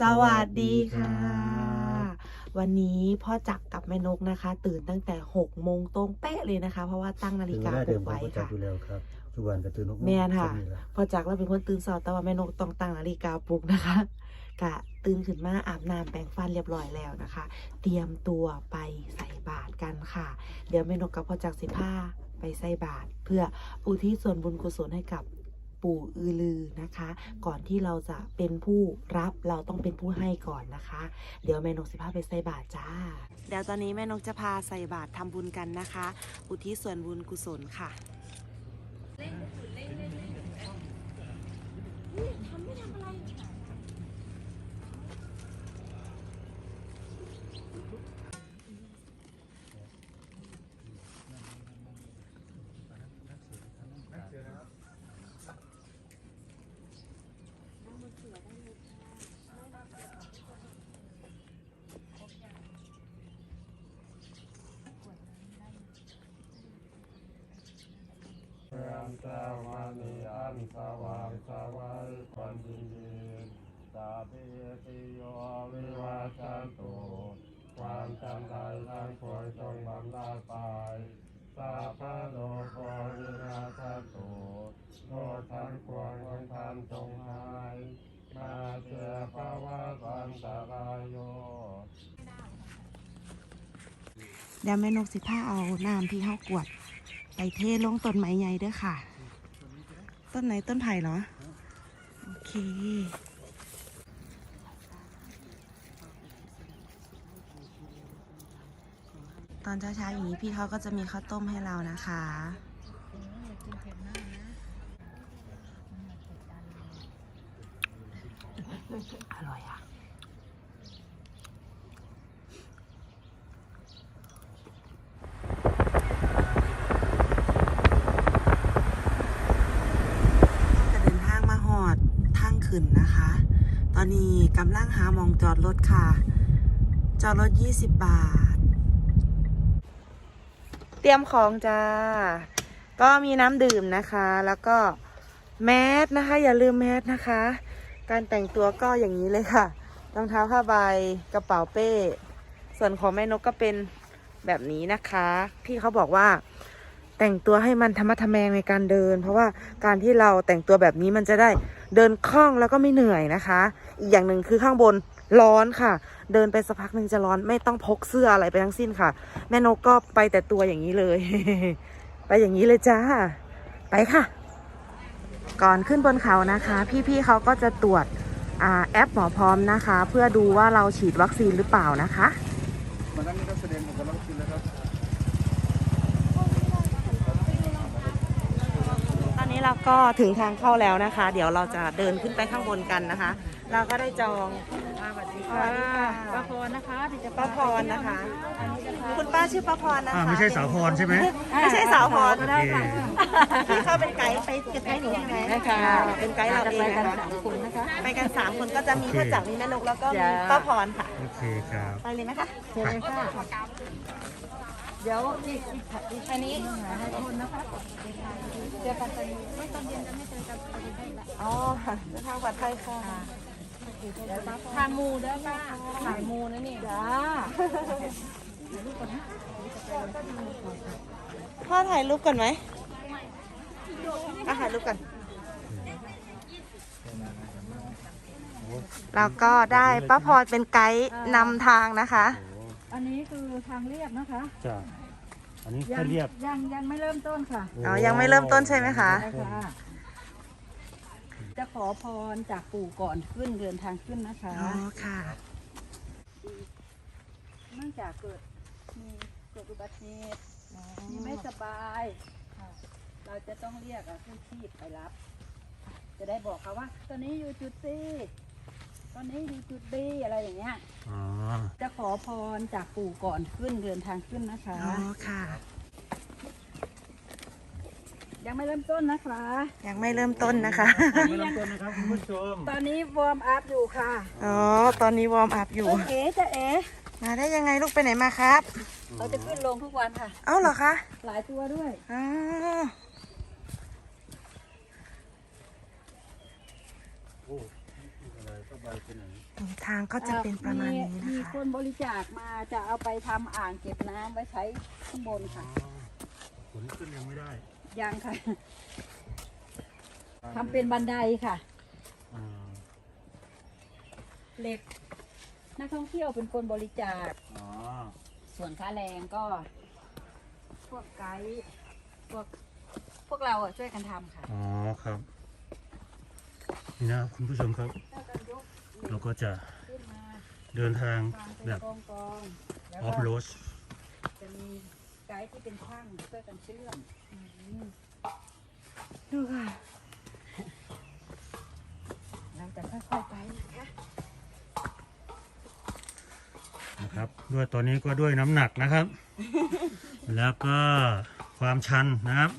สวัสดีค่ะ วันนี้พ่อจักรกับแม่นกนะคะ ตื่นตั้งแต่6โมงตรงเป๊ะเลยนะคะ เพราะว่าตั้งนาฬิกาปลุกไว้ผมก็จัค่ะดูแล้วครับทุกวันก็ตื่นนกแม่นค่ะก็มีละพ่อจักรเราเป็นคนตื่นสายแต่ว่าแม่นกต้องตั้งนาฬิกาปลุกนะคะกะตื่นขึ้นมาอาบน้ำแปรงฟันเรียบร้อยแล้วนะคะ เตรียมตัวไปใส่บาตรกันค่ะ เดี๋ยวแม่นกกับพ่อจักรสิผ้าไปใส่บาตรเพื่ออุทิศส่วนบุญกุศลให้กับ ปู่อือลือนะคะ ก่อนที่เราจะเป็นผู้รับเราต้องเป็นผู้ให้ก่อนนะคะ เดี๋ยวแม่นกสิพาไปใส่บาตรจ้า เดี๋ยวตอนนี้แม่นกจะพาใส่บาตรทำบุญกันนะคะ อุทิศส่วนบุญกุศลค่ะ นตาวานิอันสว่างสวัยคนดีสาธิติโยวิวัชชันตุความจำได้ทั้งปวงจงบำราดไปสาพะโลกวินาศตุโลกทั้งปวงของท่านจงหายมาเจอภาวะสันตรายโยเดี๋ยวแม่นกสิผ้าเอาน้ำที่เขากวด ไปเทลงต้นไม้ใหญ่เด้อค่ะ ต้นไหนต้นไผ่เหรอ โอเคตอนเช้าๆอย่างนี้พี่เขาก็จะมีข้าวต้มให้เรานะคะ อร่อยอะจะเดินทางมาหอดทางขึ้นนะคะ ต อนนี้กำลังหามองจอดรถค่ะ จอดรถ 20 บาท เตรียมของจ้า ก็มีน้ำดื่มนะคะ แล้วก็แมสนะคะ อย่าลืมแมสนะคะ การแต่งตัวก็อย่างนี้เลยค่ะรองเท้าผ้าใบกระเป๋าเป้ ส่วนของแม่นกก็เป็นแบบนี้นะคะ พี่เขาบอกว่า แต่งตัวให้มันธรรมะทแมงในการเดิน เพราะว่าการที่เราแต่งตัวแบบนี้มันจะได้เดินคล่องแล้วก็ไม่เหนื่อยนะคะ อีกอย่างหนึ่งคือข้างบนร้อนค่ะ เดินไปสักพักหนึ่งจะร้อนไม่ต้องพกเสื้ออะไรไปทั้งสิ้นค่ะ แม่นกก็ไปแต่ตัวอย่างนี้เลย ไปอย่างนี้เลยจ้า ไปค่ะ ก่อนขึ้นบนเขานะคะ พี่ๆเขาก็จะตรวจอแอปหมอพร้อมนะคะ เพื่อดูว่าเราฉีดวัคซีนหรือเปล่านะคะ มานั่งนี่ก็แสดงผมกำลังกินแล้วครับ ตอนนี้ เราก็ถึงทางเข้าแล้วนะคะ เดี๋ยวเราจะเดินขึ้นไปข้างบนกันนะคะ เราก็ได้จองสวัสดีค่ะป้าพรนะคะที่จะป้าพรนะคะ คุณป้าชื่อป้าพรนะคะอ่าไม่ใช่สาวพรใช่ไหมไม่ใช่สาวพรก็ได้ค่ะพี่เขาเป็นไกด์ไปกับไกด์หนูใช่ไหมได้ค่ะเป็นไกด์เราเองกันนะคะสามคนนะคะไปกันสามคนก็จะมีพ่อจักรมีแม่นกแล้วก็มีจ้าป้าพรค่ะโอเคครับไปเลยไหมคะเชิญเลยค่ะ เดี๋ยวอีกอีกอีกอันนี้หาให้คนนะคะเจอกันตอนนี้ไม่ตอนเย็นจะไม่เจอกันตอนเย็นได้ละอ๋อค่ะเดินทางปลอดภัยค่ะทานหมูเด้อป้าขายหมูนะนี่จ้าพ่อถ่ายรูปก่อนไหมอะถ่ายรูปก่อนแล้วก็ได้ป้าพรเป็นไกด์นำทางนะคะ อันนี้คือทางเรียบนะคะจ้าอันนี้แค่เรียบยังยังไม่เริ่มต้นค่ะอ๋อยังไม่เริ่มต้นใช่ไหมคะได้ค่ะ จะขอพรจากปู่ก่อนขึ้นเดินทางขึ้นนะคะ อ๋อค่ะ เนื่องจากเกิดมีเกิดอุบัติเหตุมีไม่สบายค่ะเราจะต้องเรียกอะผู้ชีพไปรับ จะได้บอกเขาว่า ตอนนี้อยู่จุดซี ตอนนี้อยู่จุดบีอะไรอย่างเงี้ย อ๋อ จะขอพรจากปู่ก่อนขึ้นเดินทางขึ้นนะคะ อ๋อค่ะ ยังไม่เริ่มต้นนะคะ ยังไม่เริ่มต้นนะคะ ไม่ลำต้นนะครับคุณผู้ชม ตอนนี้วอร์มอัพอยู่ค่ะอ๋อ ตอนนี้วอร์มอัพอยู่โอเคจะเอ๋มาได้ยังไงลูกไปไหนมาครับ เราจะขึ้นลงทุกวันค่ะ เอ้าเหรอคะ หลายตัวด้วย อ๋อโอ้อะไรก็ใบไปไหนอ๋ ทางก็จะเป็นประมาณนี้นะมีคะคนบริจาคมาจะเอาไปทำอ่างเก็บน้ำไว้ใช้ข้างบนค่ะ ขนขึ้นยังไม่ได้ยังค่ะทำเป็นบันไดค่ะ อ่าเหล็ก นักท่องเที่ยวเป็นคนบริจาค อ๋อส่วนค่าแรงก็ พวกไกด์พวกพวกเราอะช่วยกันทำค่ะ อ๋อครับ นี่นะคุณผู้ชมครับถ้ากันยก เราก็จะขึ้นมาเดินทางวางเป็นแบบกองกองๆแล้วออฟก็โรดจะมีไกด์ที่เป็นช่างช่วยกันเชื่อมดูค่ะเราจะค่อยๆไปนะคะนะครับด้วยตอนนี้ก็ด้วยน้ำหนักนะครับ แล้วก็ความชันนะครับ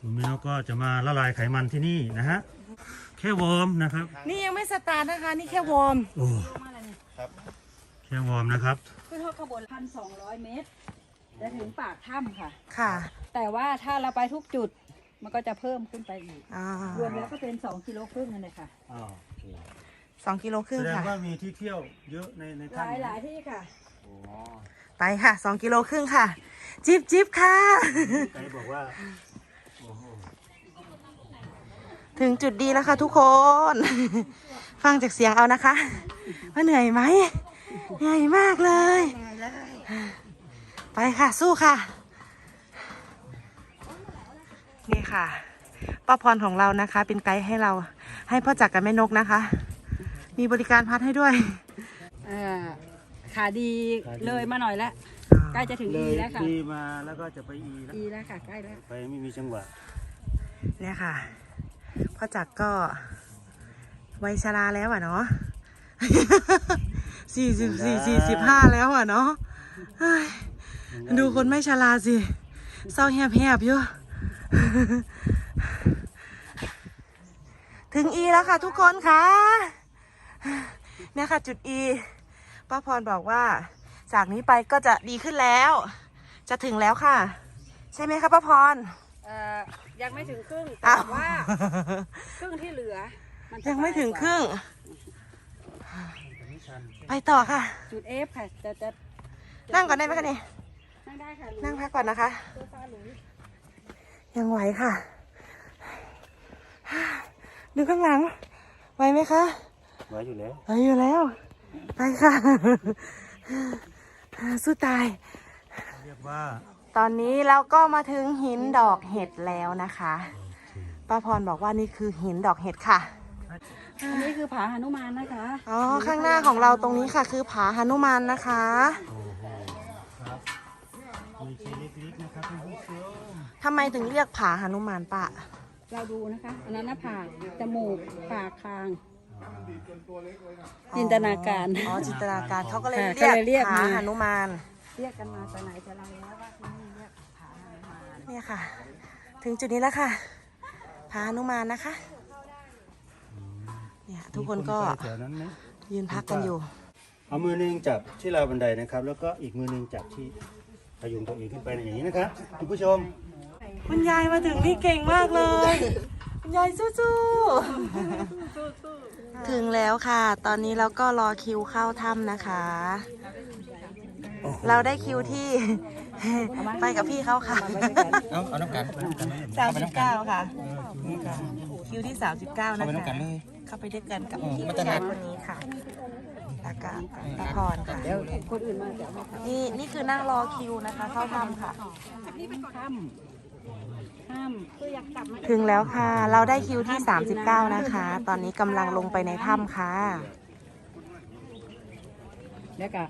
คุณมิโนก็จะมาละลายไขมันที่นี่นะฮะแค่วอร์มนะครับ นี่ยังไม่สตาร์ทนะคะ นี่แค่วอร์มโอ้ลงมาแล้วเนี่ยแค่วอร์มนะครับ ขึ้นห้องขบวนพันสองร้อยเมตร จะถึงปากถ้ำค่ะ ค่ะ แต่ว่าถ้าเราไปทุกจุดมันก็จะเพิ่มขึ้นไปอีก อ่ารวมแล้วก็เป็นสองกิโลครึ่งนั่นเลยค่ะอ้าวโอเคสองกิโลครึ่งแสดงค่ะ ว่ามีที่เที่ยวเยอะในในหถ้ำลายหลายๆที่ค่ะอ๋อไปค่ะสองกิโลครึ่งค่ะ จิบจิบค่ะ ไกด์บอกว่า โอ้โห ถึงจุดดีแล้วค่ะทุกคน ฟังจากเสียงเอานะคะ ว่าเหนื่อยไหมเหนื่อยมากเลย ไปค่ะสู้ค่ะ นี่ค่ะป้าพรของเรานะคะ เป็นไกด์ให้เรา ให้พ่อจักรกับแม่นกนะคะ มีบริการพัดให้ด้วยเอ่อขาดีเลยมาหน่อยแล้วใกล้จะถึงเลอียแล้วค่ะดีมาแล้วก็จะไปอีแล้วอีแล้วค่ะใกล้แล้ว ไปไม่มีจังหวะเนี่ยค่ะ พ่อจักรก็วัยชราแล้วอะเนาะสี่สิบสี่สี่สิบห้าแล้วอะเนาะเฮ้ยดูคนไม่ชราสิเศร้าแหบแหบๆอยู่ ถึงอีแล้วค่ะทุกคนค่ะ เนี่ยค่ะจุดอีป้าพรบอกว่า จากนี้ไปก็จะดีขึ้นแล้ว จะถึงแล้วค่ะ ใช่ไหมคะป้าพร เอ่อ ยังไม่ถึงครึ่งอ้าแต่วว่าครึ่งที่เหลือ มันจะยังไม่ถึงสบาครึ่งกว่าไปต่อค่ะ จุดเอฟค่ะจะจะจะนั่งก่อนได้ไหมคะนี่นั่งได้ค่ะนั่งพักก่อนนะคะ โซฟาหลุยยังไหวค่ะ ดูข้างหลัง ไหวไหมคะ ไว้อยู่แล้วไหวอยู่แล้ว ไปค่ะ สู้ตาย เรียกว่า ตอนนี้เราก็มาถึงหินดอกเห็ดแล้วนะคะป้าพรบอกว่านี่คือหินดอกเห็ดค่ะ อันนี้คือผาหนุมานนะคะ อ๋อ ข้างหน้าของเราตรงนี้ค่ะ คือผาหนุมานนะคะโอ้โหครับมีทีเล็กๆนะครับท่านผู้ชมทำไมถึงเรียกผาหนุมานปะเราดูนะคะ อันนั้นหน้าผากจมูก ปากคาง จินตนาการ อ๋อ จินตนาการเขาก็เลยค่ะเรียกก็เลยเรียกผามาหนุมาน เรียกกันมาแต่ไหนแต่ไรแล้ว เนี่ยค่ะ ถึงจุดนี้แล้วค่ะ พานุมานนะคะ เนี่ยทุกคนก็มีไปแถวนั้นไหมยืนพักกันอยู่ เอามือหนึงจับที่ราวบันไดนะครับ แล้วก็อีกมือหนึงจับที่พยุงตัวเองขึ้นไปอย่างนี้นะครับคุณผู้ชม คุณยายมาถึงนี่เก่งมากเลย คุณยายสู้ๆ ถึงแล้วค่ะ ตอนนี้เราก็รอคิวเข้าถ้ำนะคะ เราได้คิวที่ ไปกับพี่เขาค่ะ เอาเอาน้ำกันสามสิบเก้าค่ะ คิวที่สามสิบเก้านะคะเข้าไปด้วยกันกับพี่ผู้ชายคนนี้ค่ะแล้วก็ตะพรค่ะเดี๋ยวคนอื่นมาจะมาทนี่นี่คือนั่งรอคิวนะคะ เข้าถ้ำค่ะำนี่เป็นถ้ำถ้ำคืออยากกลับมาถึงแล้วค่ะ เราได้คิวที่ 39 นะคะ ตอนนี้กำลังลงไปในถ้ำค่ะ แล้วก็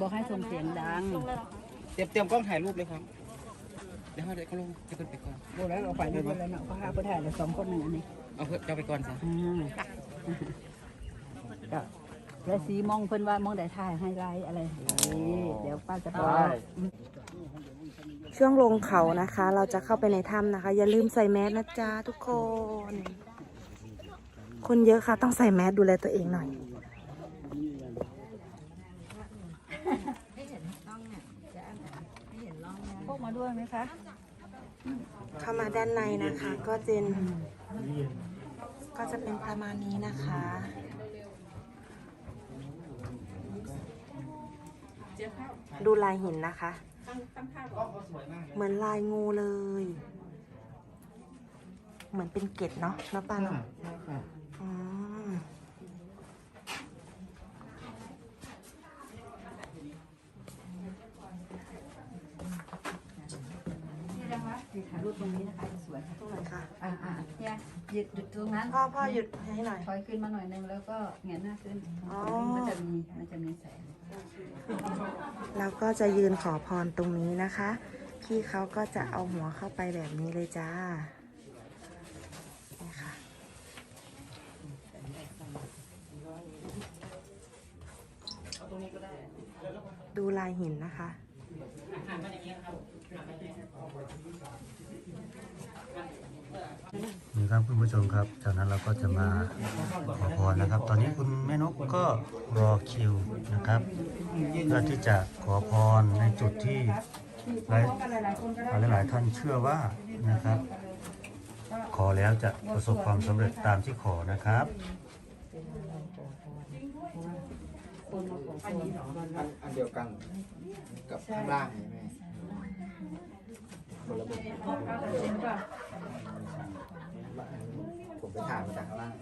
บอกให้ส่งเสียงดังเต รียมเตรียมกล้องถ่ายรูปเลยครับ เดี๋ยวเขาเดี๋ยวเขาลงเดี๋ยวเพิ่นไปก่อนบอกแล้วเราไปด้วยกันแล้วเนาะเพราะว่าเพื่อถ่ายเลยสองคนหนึ่งอันนี้เอาเพิ่นเจ้าไปก่อนซะอ่าก็แล้วสีมองเพิ่นว่ามองได้ถ่ายไฮไลท์อะไรนี่เดี๋ยวป้าจะบอกช่วงลงเขานะคะ เราจะเข้าไปในถ้ำนะคะ อย่าลืมใส่แมสนะจ๊ะทุกคน คนเยอะค่ะต้องใส่แมสดูแลตัวเองหน่อย มาด้วยไหมคะเข้ามาด้านในนะคะ ก็เจนก็จะเป็นประมาณนี้นะคะดูลายหินนะคะ เหมือนลายงูเลย เหมือนเป็นเกล็ดเนาะแล้วปะเนาะ นะคะนี่ถ่ายรูปตรงนี้นะคะจะสวยตรงไหนคะอ่าอ่าเนี่ยหยุดหยุดตรงนั้นพ่อพ่อหยุดให้หน่อยถอยขึ้นมาหน่อยนึงแล้วก็เงยหน้าขึ้นอ๋อมันจะมีมันจะมีแสงแล้วก็จะยืนขอพรตรงนี้นะคะ พี่เขาก็จะเอาหัวเข้าไปแบบนี้เลยจ้านี่ค่ะดูลายหินนะคะ นี่ครับคุณผู้ชมครับ จากนั้นเราก็จะมาขอพรนะครับ ตอนนี้คุณแม่นกก็รอคิวนะครับเพื่อที่จะขอพรในจุดที่หลายหลายท่านเชื่อว่านะครับ ขอแล้วจะประสบความสำเร็จตามที่ขอนะครับ อันอันเดียวกันกับข้างล่างใช่ไหมคนละแบบผมไปถ่ายมาจากข้างล่าง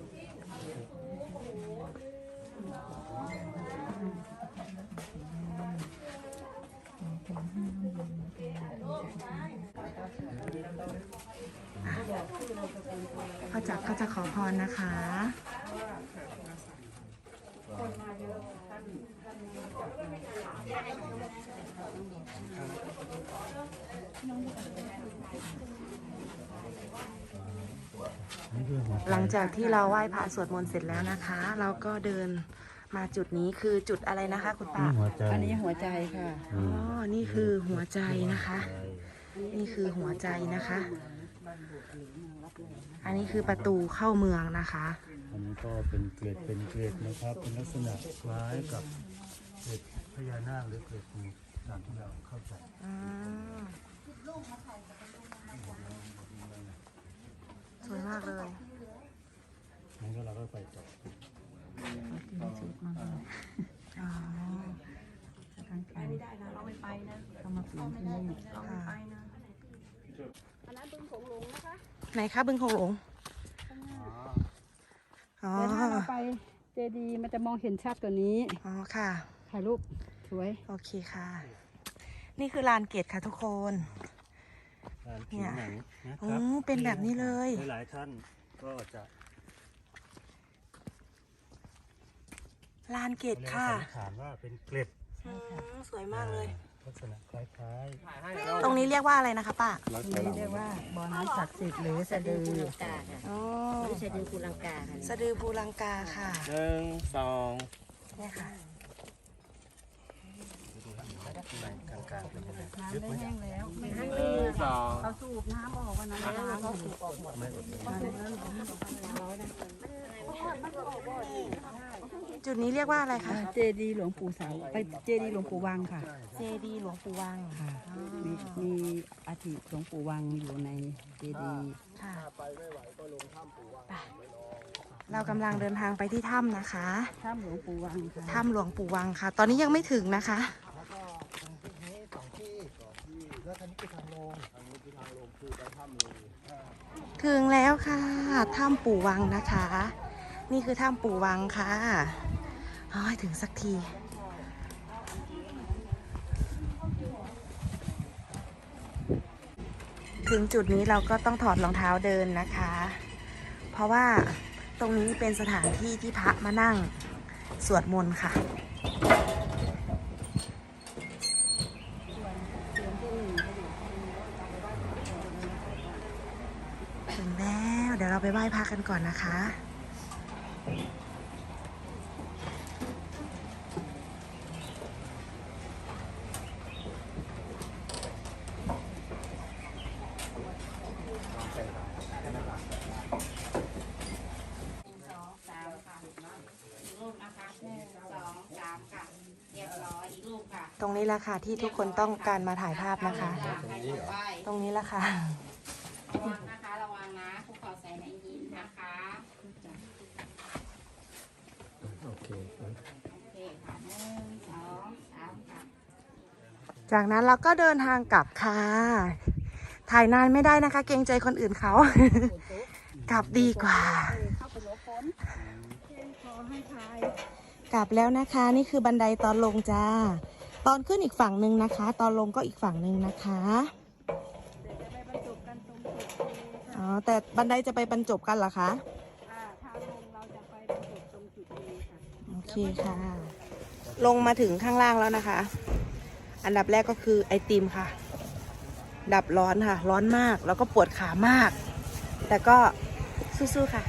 พ่อจักรก็จะขอพรนะคะ หลังจากที่เราไหว้พระสวดมนต์เสร็จแล้วนะคะ เราก็เดินมาจุดนี้คือจุดอะไรนะคะ คุณป้าหัวใจอันนี้หัวใจค่ะอ๋อนี่คือหัวใจนะคะ นี่คือหัวใจนะคะ อันนี้คือประตูเข้าเมืองนะคะ อันนี้ก็เป็นเกล็ดเป็นเกล็ดนะครับ เป็นลักษณะคล้ายกับเกล็ดพญานาคหรือเกล็ดงูตามที่เราเข้าใจอืมสวยมากเลยงั้นก็เราก็ไปต่ออ๋อไปไม่ได้นะเราไม่ไปนะเรามาปีนที่นี่เราไม่ไปนะอันนั้นบึงโขงหลงนะคะ ไหนคะบึงโขงหลง อ๋อแต่ถ้าเราไปเจดีย์มันจะมองเห็นชัดกว่านี้อ๋อค่ะถ่ายรูปสวย โอเคค่ะ นี่คือลานเกตค่ะทุกคนการผิวหนังนะคโอ้รับเป็นแบบนี้เลย หลายๆท่านก็จะลานเกตเรียกค่ะสันนิษฐานว่าเป็นเกล็ดอืมสวยมากเลย ลักษณะคล้ายตรงนี้เรียกว่าอะไรนะคะป้าตรงนี้เรียกว่าบ่อน้ำศักดิ์สิทธิ์หรือสะดืออ๋อสะดือภูลังกาค่ะสะดือภูลังกาค่ะหนึ่งสองเนี่ยค่ะๆกลางๆเป็นยังไงน้ำได้แห้งแล้วไม่หนึ่งสองเขาสูบน้ำออกวันนั้นน้ำเขาสูบออกหมด จุดนี้เรียกว่าอะไรคะ เจดีย์หลวงปู่เสาไปเจดีย์หลวงปู่วังค่ะเจดีย์หลวงปู่วังค่ะอ๋อมีมีอาทิหลวงปู่วังอยู่ในเจดีย์ค่ะไปเรากำลังเดินทางไปที่ถ้ำนะคะถ้ำหลวงปู่วังค่ะถ้ำหลวงปู่วังค่ะ ตอนนี้ยังไม่ถึงนะคะถึงแล้วค่ะถ้ำปู่วังนะคะ นี่คือถ้ำปู่วังค่ะ เอาให้ถึงสักทีถึงจุดนี้เราก็ต้องถอดรองเท้าเดินนะคะ เพราะว่าตรงนี้เป็นสถานที่ที่พระมานั่งสวดมนต์ค่ะ ถึงแล้ว เดี๋ยวเราไปไหว้พระกันก่อนนะคะ สามค่ะอีกรูป นะคะหนึ่งสองสามค่ะเรียบร้อยอีกรูปค่ะตรงนี้แหละค่ะที่ทุกคนต้องการมาถ่ายภาพนะคะค่ะไปต่อไปตรงนี้แหละค่ะ ระวังนะคะระวังนะภูเขาใส่ในยินนะคะโอเคโอเคค่ะหนึ่งสองสามค่ะจากนั้นเราก็เดินทางกลับค่ะ ถ่ายนานไม่ได้นะคะ เกรงใจคนอื่นเขา กลับดีกว่า เข้าไปหลบฝนเพียงขอให้ทาย กลับแล้วนะคะ นี่คือบันไดตอนลงจ้า ตอนขึ้นอีกฝั่งหนึ่งนะคะ ตอนลงก็อีกฝั่งหนึ่งนะคะเดี๋ยวจะไปบรรจบกันตรงจุดนี้ค่ะอ๋อแต่บันไดจะไปบรรจบกันเหรอคะอ่าทางลงเราจะไปบรรจบตรงจุดนี้ค่ะโอเคค่ะ ลงมาถึงข้างล่างแล้วนะคะ อันดับแรกก็คือไอติมค่ะ ดับร้อนค่ะ ร้อนมากแล้วก็ปวดขามาก แต่ก็สู้ๆค่ะ